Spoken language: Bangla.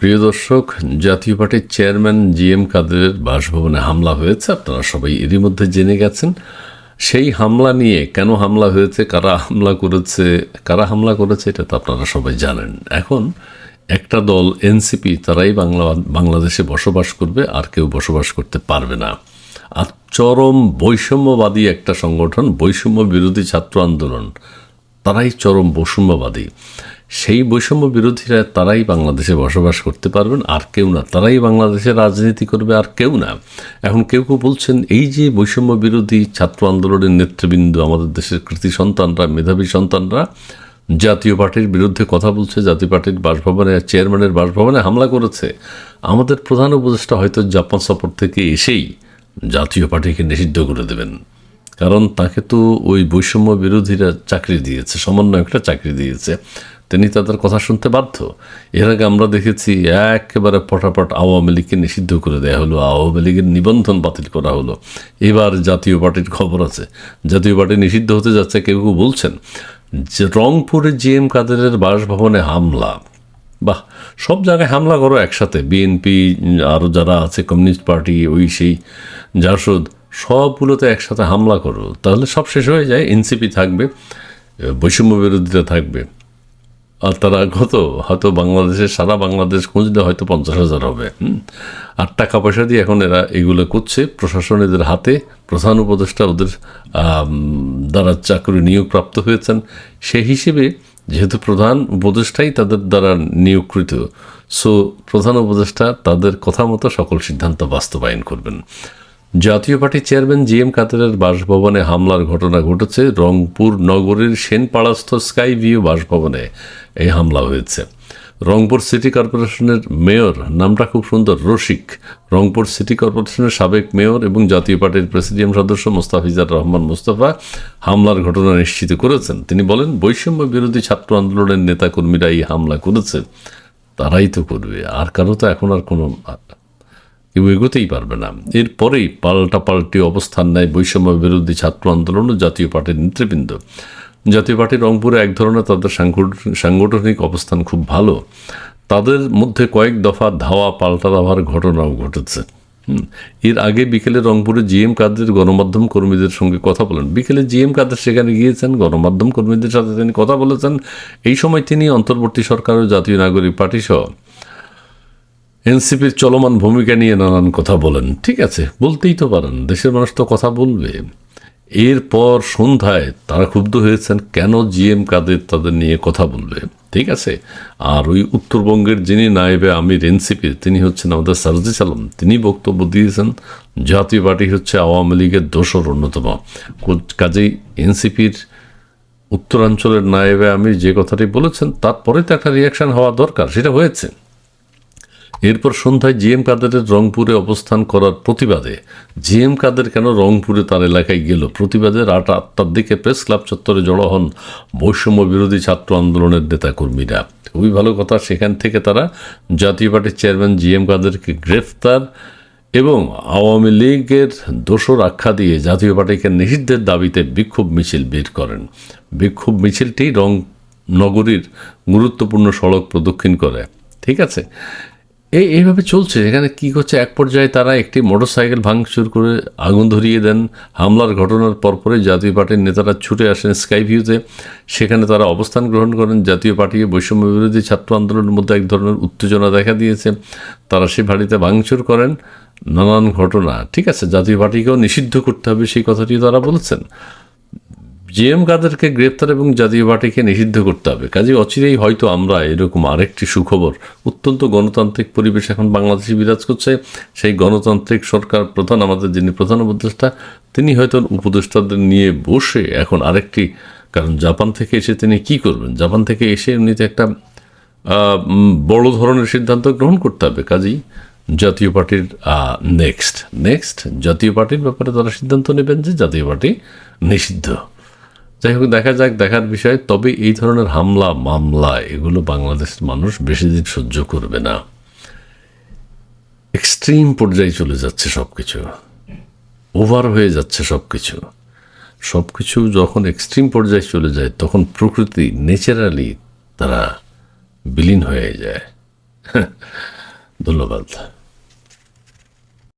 প্রিয় দর্শক, জাতীয় পার্টির চেয়ারম্যান জি এম কাদেরের বাসভবনে হামলা হয়েছে। আপনারা সবাই এরই মধ্যে জেনে গেছেন। সেই হামলা নিয়ে কেন হামলা হয়েছে, কারা হামলা করেছে, কারা হামলা করেছে, এটা তো আপনারা সবাই জানেন। এখন একটা দল এনসিপি তারাই বাংলা, বাংলাদেশে বসবাস করবে, আর কেউ বসবাস করতে পারবে না। আর চরম বৈষম্যবাদী একটা সংগঠন বৈষম্য বিরোধী ছাত্র আন্দোলন, তারাই চরম বৈষম্যবাদী। সেই বৈষম্য বিরোধীরা তারাই বাংলাদেশে বসবাস করতে পারবেন, আর কেউ না। তারাই বাংলাদেশে রাজনীতি করবে, আর কেউ না। এখন কেউ কেউ বলছেন, এই যে বৈষম্য বিরোধী ছাত্র আন্দোলনের নেতৃবৃন্দ, আমাদের দেশের কৃতি সন্তানরা, মেধাবী সন্তানরা, জাতীয় পার্টির বিরুদ্ধে কথা বলছে, জাতীয় পার্টির বাসভবনে, চেয়ারম্যানের বাসভবনে হামলা করেছে। আমাদের প্রধান উপদেষ্টা হয়তো জাপান সফর থেকে এসেই জাতীয় পার্টিকে নিষিদ্ধ করে দেবেন। কারণ তাকে তো ওই বৈষম্য বিরোধীরা চাকরি দিয়েছে, সমন্বয়করা চাকরি দিয়েছে। তিনি তাদের কথা শুনতে বাধ্য। এর আগে আমরা দেখেছি একেবারে পটাপট আওয়ামী লীগকে নিষিদ্ধ করে দেওয়া হলো, আওয়ামী লীগের নিবন্ধন বাতিল করা হলো। এবার জাতীয় পার্টির খবর আছে। জাতীয় পার্টি নিষিদ্ধ হতে যাচ্ছে, কেউ কেউ বলছেন যে রংপুরে জি এম কাদেরের বাসভবনে হামলা। বাহ, সব জায়গায় হামলা করো একসাথে। বিএনপি আরও যারা আছে, কমিউনিস্ট পার্টি ওই সেই জাসদ, সবগুলোতে একসাথে হামলা করো। তাহলে সব শেষ হয়ে যায়, এনসিপি থাকবে, বৈষম্য বিরোধীরা থাকবে। আর তারা কত? হয়তো বাংলাদেশের সারা বাংলাদেশ খুঁজলে হয়তো পঞ্চাশ হাজার হবে আর টাকা পয়সা দিয়ে এখন এরা এগুলো করছে, প্রশাসন এদের হাতে, প্রধান উপদেষ্টা ওদের দ্বারা চাকরি নিয়োগপ্রাপ্ত হয়েছেন। সেই হিসেবে যেহেতু প্রধান উপদেষ্টাই তাদের দ্বারা নিয়োগকৃত, সো প্রধান উপদেষ্টা তাদের কথা মতো সকল সিদ্ধান্ত বাস্তবায়ন করবেন। জাতীয় পার্টির চেয়ারম্যান জি এম কাদেরের বাসভবনে হামলার ঘটনা ঘটেছে রংপুর নগরীর সেনপাড়াস্থ স্কাই ভিউ বাসভবনে। এই হামলা হয়েছে। রংপুর সিটি কর্পোরেশনের মেয়র, নামটা খুব সুন্দর রসিক রংপুর সিটি কর্পোরেশনের সাবেক মেয়র এবং জাতীয় পার্টির প্রেসিডিয়াম সদস্য মোস্তাফিজার রহমান মোস্তফা হামলার ঘটনা নিশ্চিত করেছেন। তিনি বলেন, বৈষম্য বিরোধী ছাত্র আন্দোলনের নেতাকর্মীরা এই হামলা করেছে। তারাই তো করবে, আর কারও তো এখন আর কোনো, কেউ এগোতেই পারবে না। এরপরেই পাল্টা পাল্টি অবস্থান নেয় বৈষম্য বিরোধী ছাত্র আন্দোলন ও জাতীয় পার্টির নেতৃবৃন্দ। জাতীয় পার্টি রংপুরে এক ধরনের তাদের সাংগঠনিক অবস্থান খুব ভালো। তাদের মধ্যে কয়েক দফা ধাওয়া, পাল্টা দেওয়ার ঘটনাও ঘটেছে। এর আগে বিকেলে রংপুরে জিএম কাদের গণমাধ্যম কর্মীদের সঙ্গে কথা বলেন। বিকেলে জিএম কাদের সেখানে গিয়েছেন, গণমাধ্যম কর্মীদের সাথে তিনি কথা বলেছেন। এই সময় তিনি অন্তর্বর্তী সরকার ও জাতীয় নাগরিক পার্টি সহ এনসিপির চলমান ভূমিকা নিয়ে নানান কথা বলেন। ঠিক আছে, বলতেই তো পারেন, দেশের মানুষ তো কথা বলবে। এরপর সন্ধ্যায় তারা ক্ষুব্ধ হয়েছেন, কেন জিএম কাদের তাদের নিয়ে কথা বলবে? ঠিক আছে? আর ওই উত্তরবঙ্গের যিনি নায়েবে আমির এনসিপির, তিনি হচ্ছেন আমাদের সারজিস আলম। তিনি বক্তব্য দিয়েছেন, জাতীয় পার্টি হচ্ছে আওয়ামী লীগের দোসর অন্যতম। কাজেই এনসিপির উত্তরাঞ্চলের নায়েবে আমির যে কথাটি বলেছেন তারপরে তো একটা রিয়াকশন হওয়া দরকার, সেটা হয়েছে। এরপর সন্ধ্যায় জিএম কাদেরের রংপুরে অবস্থান করার প্রতিবাদে। জিএম কাদের কেন রংপুরে তার এলাকায় গেল? প্রতিবাদে রাত আটটার দিকে প্রেস ক্লাব চত্বরে জড়ো হন বৈষম্য বিরোধী ছাত্র আন্দোলনের নেতাকর্মীরা। খুবই ভালো কথা, সেখান থেকে তারা জাতীয় পার্টির চেয়ারম্যান জিএম কাদেরকে গ্রেফতার এবং আওয়ামী লীগের দোষর আখ্যা দিয়ে জাতীয় পার্টিকে নিষিদ্ধের দাবিতে বিক্ষোভ মিছিল বের করেন। বিক্ষোভ মিছিলটি রং নগরীর গুরুত্বপূর্ণ সড়ক প্রদক্ষিণ করে। ঠিক আছে? এই, এইভাবে চলছে। এখানে কি করছে? এক পর্যায়ে তারা একটি মোটরসাইকেল ভাঙচুর করে আগুন ধরিয়ে দেন। হামলার ঘটনার পরপরই জাতীয় পার্টির নেতারা ছুটে আসেন স্কাই ভিউতে সেখানে তারা অবস্থান গ্রহণ করেন। জাতীয় পার্টি বৈষম্য বিরোধী ছাত্র আন্দোলনের মধ্যে এক ধরনের উত্তেজনা দেখা দিয়েছে। তারা সে বাড়িতে ভাঙচুর করেন। নানান ঘটনা, ঠিক আছে? জাতীয় পার্টিকেও নিষিদ্ধ করতে হবে সেই কথাটি তারা বলেছেন। জিএম কাদেরকে গ্রেপ্তার এবং জাতীয় পার্টিকে নিষিদ্ধ করতে হবে। কাজে অচিরেই হয়তো আমরা এরকম আরেকটি সুখবর। অত্যন্ত গণতান্ত্রিক পরিবেশ এখন বাংলাদেশে বিরাজ করছে। সেই গণতান্ত্রিক সরকার প্রধান, আমাদের যিনি প্রধান উপদেষ্টা, তিনি হয়তো উপদেষ্টাদের নিয়ে বসে এখন আরেকটি, কারণ জাপান থেকে এসে তিনি কি করবেন? জাপান থেকে এসে এমনিতে একটা বড় ধরনের সিদ্ধান্ত গ্রহণ করতে হবে। কাজেই জাতীয় পার্টির নেক্সট নেক্সট জাতীয় পার্টির ব্যাপারে তারা সিদ্ধান্ত নেবেন যে জাতীয় পার্টি নিষিদ্ধ। যাই হোক, দেখা যাক, দেখার বিষয়। তবে এই ধরনের হামলা, মামলা, এগুলো বাংলাদেশের মানুষ বেশি দিন সহ্য করবে না। এক্সট্রিম পর্যায়ে চলে যাচ্ছে সব কিছু ওভার হয়ে যাচ্ছে সব কিছু সব কিছু যখন এক্সট্রিম পর্যায়ে চলে যায়, তখন প্রকৃতি ন্যাচারালি তারা বিলীন হয়ে যায়। ধন্যবাদ।